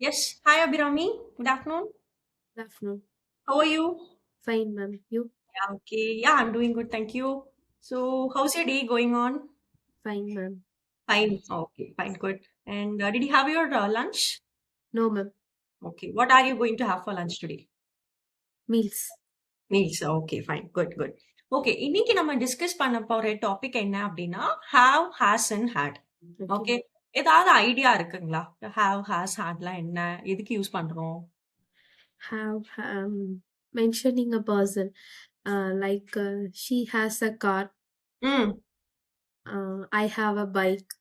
Yes. Hi, Abhirami. Good afternoon. Good afternoon. How are you? Fine, ma'am. You? Yeah, okay. Yeah, I'm doing good. Thank you. So, how's your day going on? Fine, ma'am. Fine. Okay, fine, good. And uh, did you have your uh, lunch? No, ma'am. Okay. What are you going to have for lunch today? Meals. Meals okay fine good good okay இன்னைக்கு நம்ம discuss பண்ண போற topic என்ன அப்படின்னா have has and had okay ஏதாவது idea இருக்குங்களா? Have has ஹேட்லாம் என்ன? எதுக்கு யூஸ் பண்றோம்? Have um, mentioning a person. Uh, like uh, she has a car. ம். Uh, I have a bike.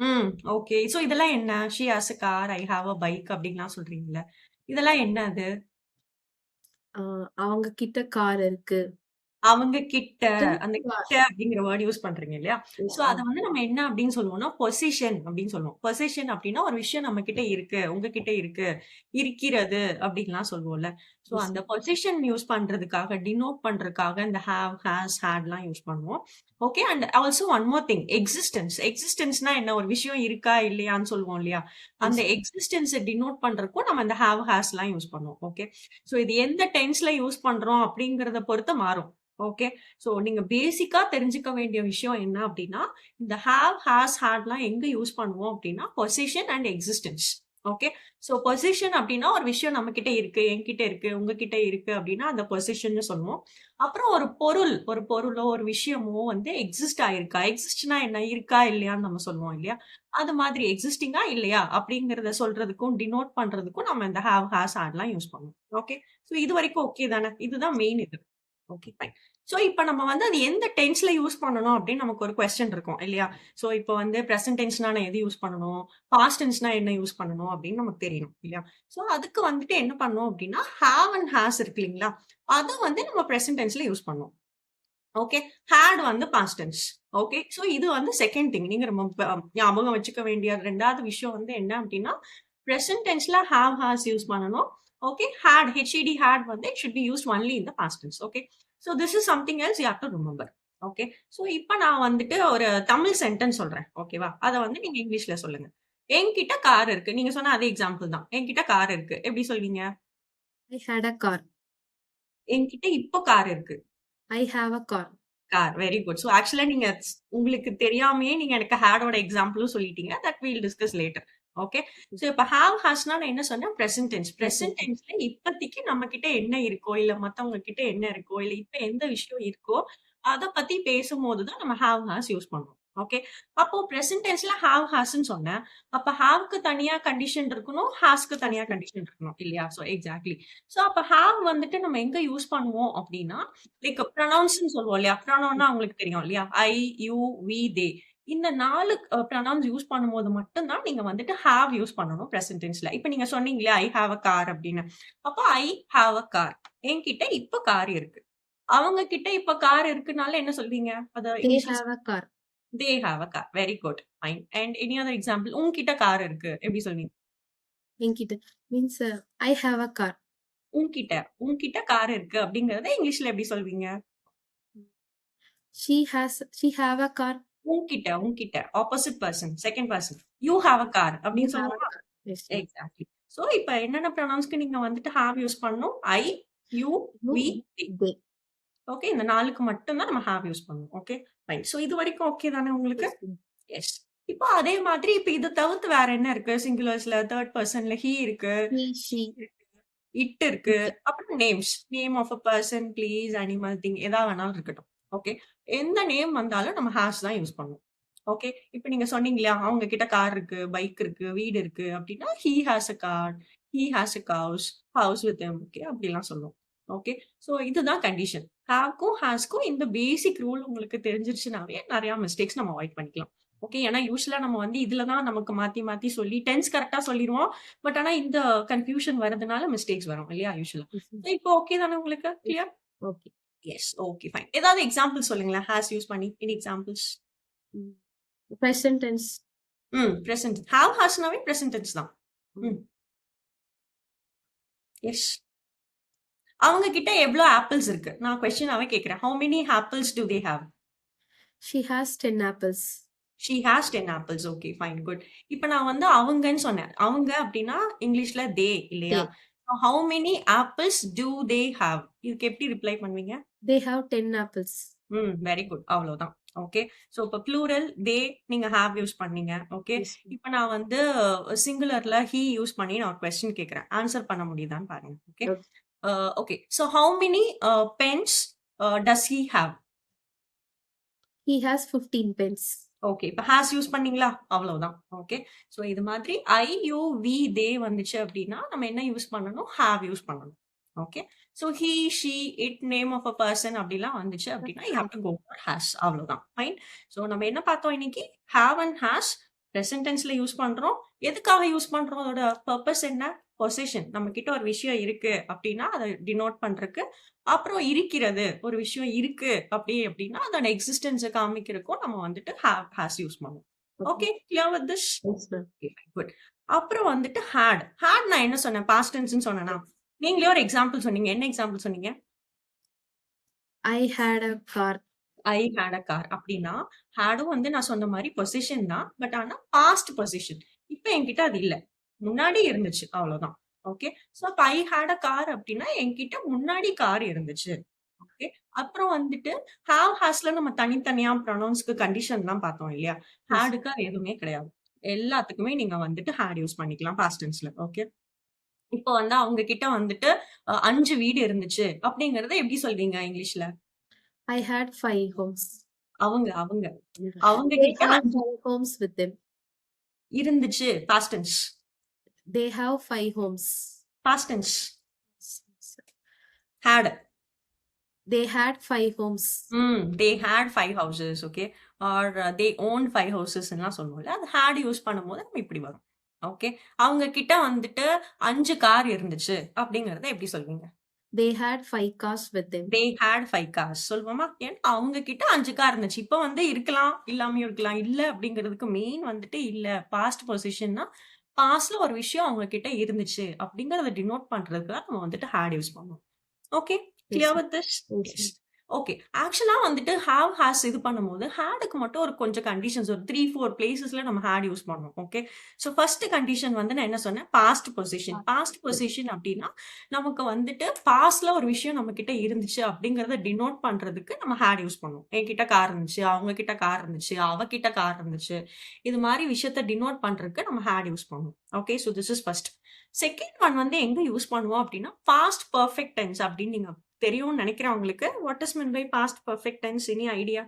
ம் ஓகே ஸோ இதெல்லாம் என்ன? She has a car I have a bike அப்படின்லாம் சொல்றீங்கல்ல. இதெல்லாம் என்ன அது Uh, அவங்க கிட்ட கார் இருக்கு. அவங்க கிட்ட அந்த. கிட்ட அப்படிங்கிற வேர்ட் யூஸ் பண்றீங்க இல்லையா? சோ அத வந்து நம்ம என்ன அப்படின்னு சொல்லுவோம்னா பொசிஷன் அப்படின்னு சொல்லுவோம். பொசிஷன் அப்படின்னா ஒரு விஷயம் நம்ம கிட்ட இருக்கு உங்ககிட்ட இருக்கு இருக்கிறது அப்படின்லாம் சொல்லுவோம்ல. சோ. அந்த பொசிஷன் யூஸ் பண்றதுக்காக டினோட் பண்றதுக்காக இந்த ஹாவ் ஹேஸ் ஹேட்லாம் யூஸ் பண்ணுவோம். Okay and also one more thing existence எக்ஸிஸ்டன்ஸ்னா என்ன? ஒரு விஷயம் இருக்கா? இல்லையான்னு சொல்லுவோம் இல்லையா? அந்த. எக்ஸிஸ்டன்ஸை டினோட் பண்றதுக்கும் நம்ம இந்த ஹாவ் ஹேஸ்லாம் யூஸ் பண்ணுவோம். ஓகே சோ இது எந்த டென்ஸ்ல யூஸ் பண்றோம் அப்படிங்கறத பொறுத்து மாறும். ஓகே ஸோ நீங்க பேசிக்கா தெரிஞ்சுக்க வேண்டிய விஷயம் என்ன அப்படின்னா இந்த ஹாவ் ஹாஸ் ஹேட்லாம் எங்க யூஸ் பண்ணுவோம் அப்படின்னா position and existence okay so position அப்படின்னா ஒரு விஷயம் நம்ம கிட்ட இருக்கு என்கிட்ட இருக்கு உங்ககிட்ட இருக்கு அப்படின்னா அந்த பொசிஷன் சொல்லுவோம். அப்புறம் ஒரு பொருள் ஒரு பொருளோ ஒரு விஷயமோ வந்து எக்ஸிஸ்ட் ஆயிருக்கா? எக்ஸிஸ்ட்னா என்ன? இருக்கா? இல்லையான்னு நம்ம சொல்லுவோம் இல்லையா? அது மாதிரி எக்ஸிஸ்டிங்கா இல்லையா? அப்படிங்கிறத சொல்றதுக்கும் டினோட் பண்றதுக்கும் நம்ம இந்த ஹாவ் ஹாஸ் ஹேட்லாம் யூஸ் பண்ணுவோம். ஓகே ஸோ இது வரைக்கும் ஓகே தானே? இதுதான் மெயின் இது. ஓகே ஃபைன் ஸோ இப்போ நம்ம வந்து அது எந்த டென்ஸ்ல யூஸ் பண்ணணும் அப்படின்னு நமக்கு ஒரு கொஸ்டின் இருக்கும் இல்லையா? ஸோ இப்போ வந்து ப்ரெசன்ட் டென்ஸ்னா நான் எது யூஸ் பண்ணணும்? பாஸ்ட் டென்ஸ்னா என்ன யூஸ் பண்ணணும் அப்படின்னு நமக்கு தெரியணும் இல்லையா? ஸோ அதுக்கு வந்துட்டு என்ன பண்ணணும் அப்படின்னா ஹாவ் அண்ட் ஹேஸ் இருக்கு இல்லைங்களா? அதை வந்து நம்ம ப்ரெசன்ட் டென்ஸ்ல யூஸ் பண்ணுவோம் ஓகே ஹேட் வந்து பாஸ்ட் டென்ஸ் ஓகே ஸோ இது வந்து செகண்ட் திங் நீங்க ரொம்ப ஞாபகம் வச்சுக்க வேண்டிய ரெண்டாவது விஷயம் வந்து என்ன அப்படின்னா ப்ரெசன்ட் டென்ஸ்ல ஹாவ் ஹாஸ் யூஸ் பண்ணணும். Okay had H E D had வந்து it should be use only in the past tense okay so this is something else you have to remember okay so இப்போ நான் வந்துட்டு ஒரு Tamil sentence சொல்றேன். ஓகேவா அதை வந்து நீங்க இங்கிலீஷ்ல சொல்லுங்க. என்கிட்ட கார் இருக்கு. நீங்க சொன்ன அதே எக்ஸாம்பிள் தான். என்கிட்ட கார் இருக்கு. எப்படி சொல்வீங்க? I had a car. என்கிட்ட இப்போ கார் இருக்கு. I have a car. Car very good so actually நீங்க உங்களுக்கு தெரியாமையே நீங்க எனக்கு ஹேடோட எக்ஸாம்பிளும் சொல்லிட்டீங்க. That we'll discuss later okay so இப்போ ஹாவ் ஹாஸ்னா நான் என்ன சொன்னேன்? ப்ரெசன்ட் டென்ஸ் ப்ரெசன்ட் டென்ஸ்ல இப்போதைக்கு நம்ம கிட்ட என்ன இருக்கோ இல்ல மத்தவங்க கிட்ட என்ன இருக்கோ இல்ல இப்ப எந்த விஷயம் இருக்கோ அதை பத்தி பேசும்போது தான் நம்ம ஹாவ் ஹாஸ் யூஸ் பண்ணுவோம். ஓகே அப்போ ப்ரெசன்ட் டென்ஸ்ல ஹாவ் ஹாஸ்ன்னு சொன்னேன். அப்ப ஹாவ்க்கு தனியா கண்டிஷன் இருக்கணும்? ஹாஸ்க்கு தனியா கண்டிஷன் இருக்கணும். இல்லையா? ஸோ எக்ஸாக்ட்லி ஸோ அப்ப ஹாவ் வந்துட்டு நம்ம எங்க யூஸ் பண்ணுவோம் அப்படின்னா லைக் ப்ரொனவுன்ஸ்னு சொல்லுவோம் இல்லையா? ப்ரொனவுன்னா உங்களுக்கு தெரியும் இல்லையா? ஐ யூ வி தே இந்த நாலு ப்ரொனவுன்ஸ் யூஸ் பண்ணும்போது மட்டும்தான் நீங்க வந்துட்டு ஹாவ் யூஸ் பண்ணணும் ப்ரெசன்ட் டென்ஸ்ல இப்போ நீங்க சொன்னீங்களே ஐ ஹாவ் அ கார் அப்படின்னு. அப்போ ஐ ஹாவ் அ கார் என்கிட்ட இப்ப கார் இருக்கு. அவங்க கிட்ட இப்ப கார் இருக்குனால என்ன சொல்வீங்க? அத car. They have a car very good fine and any other example உங்ககிட்ட கார் இருக்கு. எப்படி சொல்வீங்க? என்கிட்ட. Uh, I have a car. உன்கிட்ட உன்கிட்ட கார் இருக்கு அப்படிங்கறத இங்கிலீஷ்ல எப்படி சொல்வீங்க? She has she have a car. உன்கிட்ட உன்கிட்ட opposite person second person you have a car அப்படின்னு ma'am. எக்ஸாக்ட்லி சோ இப்ப என்னென்ன ப்ரொனவுன்ஸ்க்கு நீங்க வந்துட்டு ஹாவ் யூஸ் பண்ணணும்? I you we. ஓகே இந்த நாளுக்கு மட்டும் தான் நம்ம ஹாவ் யூஸ் பண்ணணும். ஓகே ஃபைன் சோ இது வரைக்கும் ஓகே தானே உங்களுக்கு. எஸ் இப்போ அதே மாதிரி இப்ப இது தவிர்த்து வேற என்ன இருக்கு? சிங்குலர்ஸ்ல தேர்ட் பர்சன்ல ஹீ இருக்கு. இட் இருக்கு. அப்புறம் names name of a person place animal thing எதா வேணாலும் இருக்கட்டும். ஓகே. எந்த நேம் வந்தாலும் நம்ம ஹாஸ் தான் யூஸ் பண்ணுவோம். ஓகே. இப்போ நீங்க சொன்னீங்க இல்லையா அவங்க கிட்ட கார் இருக்கு பைக் இருக்கு வீடு இருக்கு அப்படின்னா he has a car he has a house house with okay. அப்படிலாம் சொல்லுவோம். ஓகே. ஸோ இதுதான் கண்டிஷன் ஹாவ்க்கும் ஹாஸ்க்கும் இந்த பேசிக் ரூல் உங்களுக்கு தெரிஞ்சிருச்சுனாவே நிறைய மிஸ்டேக்ஸ் நம்ம அவாய்ட் பண்ணிக்கலாம். ஓகே. ஏன்னா யூஸ்வலா நம்ம வந்து இதுல தான் நமக்கு மாத்தி மாத்தி சொல்லி டென்ஸ் கரெக்டா சொல்லிடுவோம் பட் ஆனா இந்த கன்ஃபியூஷன் வரதுனால மிஸ்டேக்ஸ் வரும் இல்லையா யூஸ்வலா. இப்போ ஓகே தானே உங்களுக்கு? Clear Okay. Yes okay fine ஏதாவது எக்ஸாம்பிள் சொல்லுங்களேன். ஹாஸ் யூஸ் பண்ணி இன் எக்ஸாம்பிள்ஸ். Present tense. ம் பிரசன்ட் ஹாவ் ஹாஸ்னாவே பிரசன்ட் டென்ஸ் தான். ம். எஸ் அவங்க கிட்ட எவ்வளவு ஆப்பிள்ஸ் இருக்கு? நான் கொஸ்டினாவே கேக்குறேன். How many apples do they have She has 10 apples. She has ten apples okay fine good இப்போ நான் வந்து அவங்கன்னு சொன்னேன். அவங்க அப்படின்னா இங்கிலீஷ்ல தே இல்லையா? How many apples do they have இதுக்கு எப்படி ரிப்ளை பண்ணுவீங்க? They have 10 apples. ம் வெரி குட் அவ்வளவுதான். ஓகே ஸோ இப்போ ப்ளூரல் தே நீங்க ஹாவ் யூஸ் பண்ணீங்க. ஓகே. இப்போ நான் வந்து சிங்குலர்ல ஹீ யூஸ் பண்ணி நான் ஒரு கொஸ்டின் கேட்குறேன் ஆன்சர் பண்ண முடியுதான்னு பாருங்க. Okay Okay. Okay so how many pens does he have He has 15 pens. Okay இப்போ ஹேஸ் யூஸ் பண்ணீங்களா? அவ்வளவுதான். ஓகே ஸோ இது மாதிரி ஐ யூ வி தே வந்துச்சு அப்படின்னா நம்ம என்ன யூஸ் பண்ணணும்? ஹாவ் யூஸ் பண்ணணும். Okay so he she it name of a person அப்படிலாம் வந்துச்சு அப்படின்னா you have to go for has அவ்வளவுதான். ஃபைன் ஸோ நம்ம என்ன பார்த்தோம் இன்னைக்கு? Have and has present use பண்றோம். எதுக்காக யூஸ் பண்றோம்? அதோட பர்பஸ் என்ன? பொசிஷன் நம்ம கிட்ட ஒரு விஷயம் இருக்கு அப்படின்னா அதை டினோட் பண்றதுக்கு அப்புறம் இருக்கிறது. ஒரு விஷயம் இருக்கு அப்படி அப்படின்னா அதோட எக்ஸிஸ்டன்ஸை காமிக்கிறதுக்கும் நம்ம வந்துட்டு ஹேவ் ஹேஸ் யூஸ் பண்ணுவோம். Okay clear with this. Good அப்புறம் வந்துட்டு ஹேட் ஹேட் நான் என்ன சொன்னேன்? பாஸ்ட் டென்ஸ்னு சொன்னேனா? நீங்களே ஒரு எக்ஸாம்பிள் சொன்னீங்க. என்ன எக்ஸாம்பிள் சொன்னீங்க? I had a car. I had a car அப்படின்னா ஹேடும் வந்து நான் சொன்ன மாதிரி பொசிஷன் தான். பட் ஆனா பாஸ்ட் பொசிஷன் இப்போ என்கிட்ட அது இல்ல. முன்னாடி இருந்துச்சு. அவ்வளவுதான். ஓகே ஸோ அப்ப ஐ ஹேட் அ கார் அப்படின்னா என்கிட்ட முன்னாடி கார் இருந்துச்சு. ஓகே அப்புறம் வந்துட்டு ஹாவ் ஹாஸ்ல நம்ம தனித்தனியா ப்ரொனவுன்ஸ்க்கு கண்டிஷன் தான் பார்த்தோம் இல்லையா? ஹேடுக்கு அது எதுவுமே கிடையாது. எல்லாத்துக்குமே நீங்க வந்துட்டு ஹேட் யூஸ் பண்ணிக்கலாம் பாஸ்ட் டென்ஸ்ல ஓகே இப்போ வந்து அவங்க கிட்ட வந்துட்டு அஞ்சு வீடு இருந்துச்சு. அப்படிங்கறத எப்படி சொல்வீங்க இங்கிலீஷ்ல? I had five homes. அவங்க அவங்க. அவங்க கிட்ட with them. இருந்துச்சு past tense They have five homes. Past tense had They had five homes. ம் they had five houses okay or they own five ஹவுசஸ்லாம் சொல்லுவோம்ல. அது ஹேட் யூஸ் பண்ணும்போது நம்ம இப்படி வரும் ஓகே அவங்க கிட்ட வந்துட்டு அஞ்சு கார் இருந்துச்சு அப்படிங்கறத எப்படி சொல்வீங்க? They had five cars with them. They had five cars சொல்வோமா ஏன்னா அவங்க கிட்ட அஞ்சு கார் இருந்துச்சு. இப்போ வந்து இருக்கலாம் இல்லாமையும் இருக்கலாம். இல்ல அப்படிங்கிறதுக்கு மெயின் வந்துட்டு இல்ல. பாஸ்ட் பொசிஷன்னா பாஸ்ட்ல ஒரு விஷயம் அவங்க கிட்ட இருந்துச்சு அப்படிங்கறத டினோட் பண்றதுக்கு நம்ம வந்துட்டு ஹேட் யூஸ் பண்ணுவோம். Okay clear with this okay ஆக்சுவலாக வந்துட்டு ஹாவ் ஹாஸ் இது பண்ணும்போது ஹேடுக்கு மட்டும் ஒரு கொஞ்சம் கண்டிஷன்ஸ் ஒரு த்ரீ ஃபோர் பிளேசஸ்ல நம்ம ஹேட் யூஸ் பண்ணோம் ஓகே ஸோ ஃபர்ஸ்ட் கண்டிஷன் வந்து நான் என்ன சொன்னேன்? பாஸ்ட் பொசிஷன் பாஸ்ட் பொசிஷன் அப்படின்னா நமக்கு வந்துட்டு பாஸ்ட்ல ஒரு விஷயம் நம்ம கிட்ட இருந்துச்சு அப்படிங்கறத டினோட் பண்றதுக்கு நம்ம ஹேட் யூஸ் பண்ணுவோம். என்கிட்ட கார் இருந்துச்சு அவங்க கிட்ட கார் இருந்துச்சு அவ கிட்ட கார் இருந்துச்சு. இது மாதிரி விஷயத்த டினோட் பண்றதுக்கு நம்ம ஹேட் யூஸ் பண்ணுவோம். Okay so this is first second one வந்து எங்க யூஸ் பண்ணுவோம் அப்படின்னா பாஸ்ட் பர்ஃபெக்ட் டென்ஸ் அப்படின்னு நீங்க தெரியும்னு நினைக்கிறேன் உங்களுக்கு what is mean by past perfect tense any idea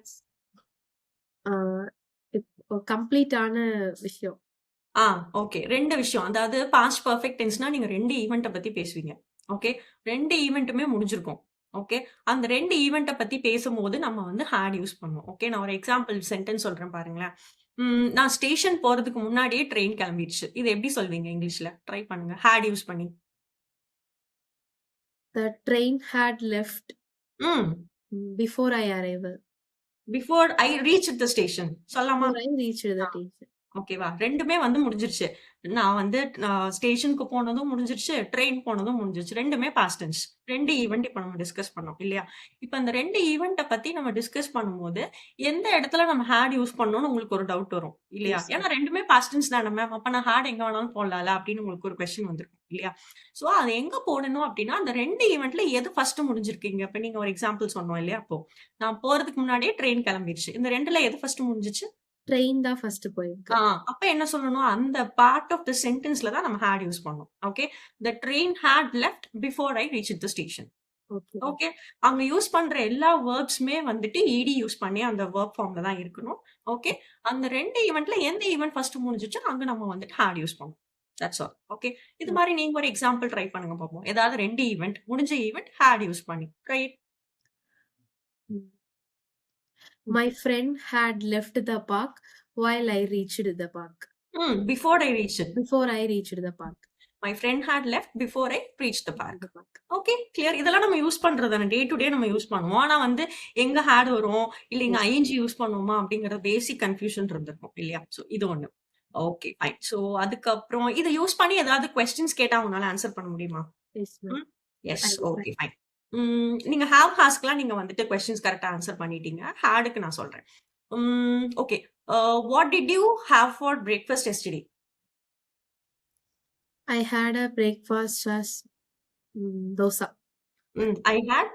கம்ப்ளீட்டான விஷயம். ஆ ஓகே ரெண்டு விஷயம். அதாவது பாஸ்ட் பர்ஃபெக்ட் டென்ஸ்னா நீங்க ரெண்டு ஈவெண்ட்டை பத்தி பேசுவீங்க. ஓகே ரெண்டு ஈவெண்ட்டுமே முடிஞ்சிருக்கும். ஓகே அந்த ரெண்டு ஈவெண்ட்டை பத்தி பேசும்போது நம்ம வந்து ஹேட் யூஸ் பண்ணுவோம். ஓகே நான் ஒரு எக்ஸாம்பிள் சென்டென்ஸ் சொல்றேன் பாருங்களேன். நான் ஸ்டேஷன் போறதுக்கு முன்னாடியே ட்ரெயின் கிளம்பிடுச்சு. இது எப்படி சொல்வீங்க இங்கிலீஷ்ல ட்ரை பண்ணுங்க. ஹேட் யூஸ் பண்ணி. The train had left ம் before I arrival. Before I reach the station சொல்லாமா Before I reached the Ah. station. ஓகேவா ரெண்டுமே வந்து முடிஞ்சிருச்சு. நான் வந்து ஸ்டேஷனுக்கு போனதும் முடிஞ்சிருச்சு ட்ரெயின் போனதும் முடிஞ்சிருச்சு. ரெண்டுமே பாஸ்ட் டென்ஸ் ரெண்டு ஈவெண்ட் இப்போ நம்ம டிஸ்கஸ் பண்ணோம் இல்லையா? இப்போ அந்த ரெண்டு ஈவெண்ட்டை பத்தி நம்ம டிஸ்கஸ் பண்ணும்போது எந்த இடத்துல நம்ம ஹேட் யூஸ் பண்ணணும்னு உங்களுக்கு ஒரு டவுட் வரும் இல்லையா? Yes, ஏன்னா ரெண்டுமே பாஸ்ட் டென்ஸ் தானே மேம் அப்ப நான் ஹேட் எங்க வேணாலும் போடலாம்ல அப்படின்னு உங்களுக்கு ஒரு கொஸ்டின் வந்திருக்கும் இல்லையா? ஸோ அது எங்க போடணும் அப்படின்னா அந்த ரெண்டு ஈவெண்ட்ல எது ஃபர்ஸ்ட் முடிஞ்சிருக்கீங்க? இப்போ நீங்க ஒரு எக்ஸாம்பிள் சொன்னோம் இல்லையா? அப்போ நான் போறதுக்கு முன்னாடியே ட்ரெயின் கிளம்பிடுச்சு இந்த ரெண்டுல எது ஃபர்ஸ்ட் முடிஞ்சிச்சு? ட்ரெயின் தான் ஃபர்ஸ்ட் போயிருக்கு. ஆ, அப்ப என்ன சொல்லணும்? அந்த பார்ட் ஆஃப் த சென்டென்ஸ்ல தான் நம்ம ஹேட் யூஸ் பண்ணோம் okay the train had left before I reach the station okay okay அங்க யூஸ் பண்ற எல்லா வேர்ப்ஸ்மே வந்துட்டு இடி யூஸ் பண்ணி அந்த வேர்ப் ஃபார்ம்ல தான் இருக்கணும். ஓகே அந்த ரெண்டு ஈவெண்ட்ல எந்த ஈவெண்ட் ஃபர்ஸ்ட் முடிஞ்சிச்சோ அங்க நம்ம வந்துட்டு ஹேட் யூஸ் பண்ணோம் தட்ஸ் ஆல் ஓகே இது மாதிரி நீங்க ஒரு எக்ஸாம்பிள் ட்ரை பண்ணுங்க பார்ப்போம் ஏதாவது ரெண்டு ஈவெண்ட் முடிஞ்ச ஈவெண்ட் ஹேட் யூஸ் பண்ணி. Try My friend had left the park while I reached the park. ம். Before I reach Before I reached the park. My friend had left before I reach the park. Okay clear இதெல்லாம் நம்ம use பண்றது day to day நம்ம use பண்ணுவோம். ஆனா வந்து எங்க had வரும்? இல்ல எங்க ஐஎன்ஜி யூஸ் பண்ணுவோமா அப்படிங்கற பேசிக் கன்ஃபியூஷன் இருந்திருக்கும் இல்லையா? சோ இது ஒண்ணு. ஓகே ஃபைன் சோ அதுக்கப்புறம் இதை யூஸ் பண்ணி ஏதாவது கொஸ்டின்ஸ் கேட்டா உங்களால ஆன்சர் பண்ண முடியுமா. எஸ் ஓகே ஃபைன் நீங்க ஹேவ் ஹாஸ்க்லாம் நீங்க வந்துட்டு கொஸ்டின்ஸ் கரெக்டா ஆன்சர் பண்ணிட்டீங்க ஹேடுக்கு நான் சொல்றேன் um, okay. Uh, what did you have for breakfast yesterday? I had a breakfast as mm, dosa. Mm, I had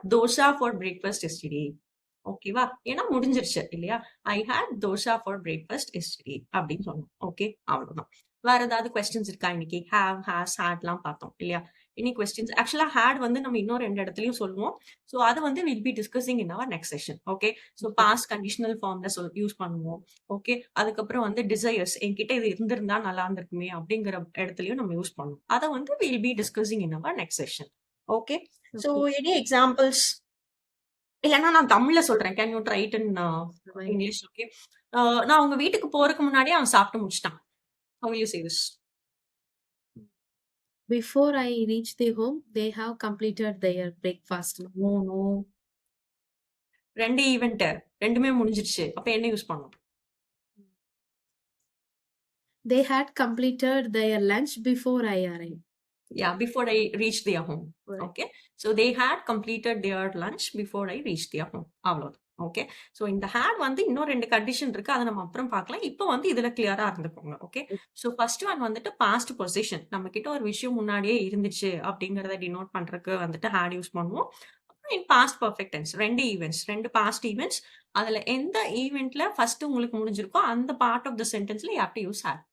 ஓகேவா? ஏன்னா முடிஞ்சிருச்சு இல்லையா? I had dosa for breakfast yesterday அப்படின்னு சொன்னோம். ஓகே அவ்வளவுதான். வேற ஏதாவது கொஸ்டின்ஸ் இருக்கா இன்னைக்கு? ஹேவ் ஹேஸ் ஹேட்லாம் பார்த்தோம் இல்லையா? இனி கொஸ்டின்ஸ் ஆக்சுவலா ஹேட் வந்து நம்ம இன்னும் ரெண்டு இடத்துலயும் சொல்லுவோம். ஸோ அதை வந்து will be discussing in our next session okay so past conditional ஃபார்ம்ல சொல் யூஸ் பண்ணுவோம் ஓகே அதுக்கப்புறம் வந்து டிசையர்ஸ் என்கிட்ட இது இருந்திருந்தா நல்லா இருந்திருக்குமே அப்படிங்கிற இடத்துலயும் நம்ம யூஸ் பண்ணுவோம். அதை வந்து will be discussing in our next session okay so. Any examples இல்லைன்னா நான் தமிழ்ல சொல்றேன் can you try it in. English okay நான் உங்க வீட்டுக்கு போறதுக்கு முன்னாடியே அவன் சாப்பிட்டு முடிச்சிட்டான் will you say this Before I reach the home, they have completed their breakfast. no no ரெண்டு ஈவெண்ட் ரெண்டுமே முடிஞ்சிருச்சு அப்ப என்ன யூஸ் பண்ணோம் They had completed their lunch before I arrived. Yeah before i reached their home Right. okay? So they had completed their lunch before i reached their home அவ்வளவுதான் okay so இந்த had வந்து இன்னும் ரெண்டு condition இருக்கு அதை நம்ம அப்புறம் பார்க்கலாம். இப்போ வந்து இதுல கிளியரா இருந்துக்கோங்க ஓகே ஸோ ஃபர்ஸ்ட் ஒன் வந்துட்டு பாஸ்ட் பொசிஷன் நம்ம கிட்ட ஒரு விஷயம் முன்னாடியே இருந்துச்சு அப்படிங்கறத டினோட் பண்றதுக்கு வந்துட்டு ஹேட் யூஸ் பண்ணுவோம். இன் பாஸ்ட் பர்ஃபெக்ட் டென்ஸ் ரெண்டு ஈவெண்ட்ஸ் ரெண்டு பாஸ்ட் ஈவெண்ட்ஸ் அதுல எந்த ஈவெண்ட்ல ஃபர்ஸ்ட் உங்களுக்கு முடிஞ்சிருக்கோ அந்த part of the சென்டென்ஸ்ல you have to use had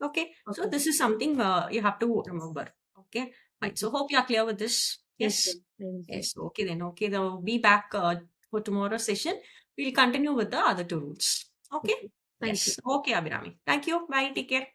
okay so. This is something you have to remember okay right so hope you are clear with this. Yes. Yes. I will say. yes okay then. Okay they'll be back uh, for tomorrow's session. We'll continue with the other two rules okay. Thank yes. you. okay abhirami. Thank you. Bye. Take care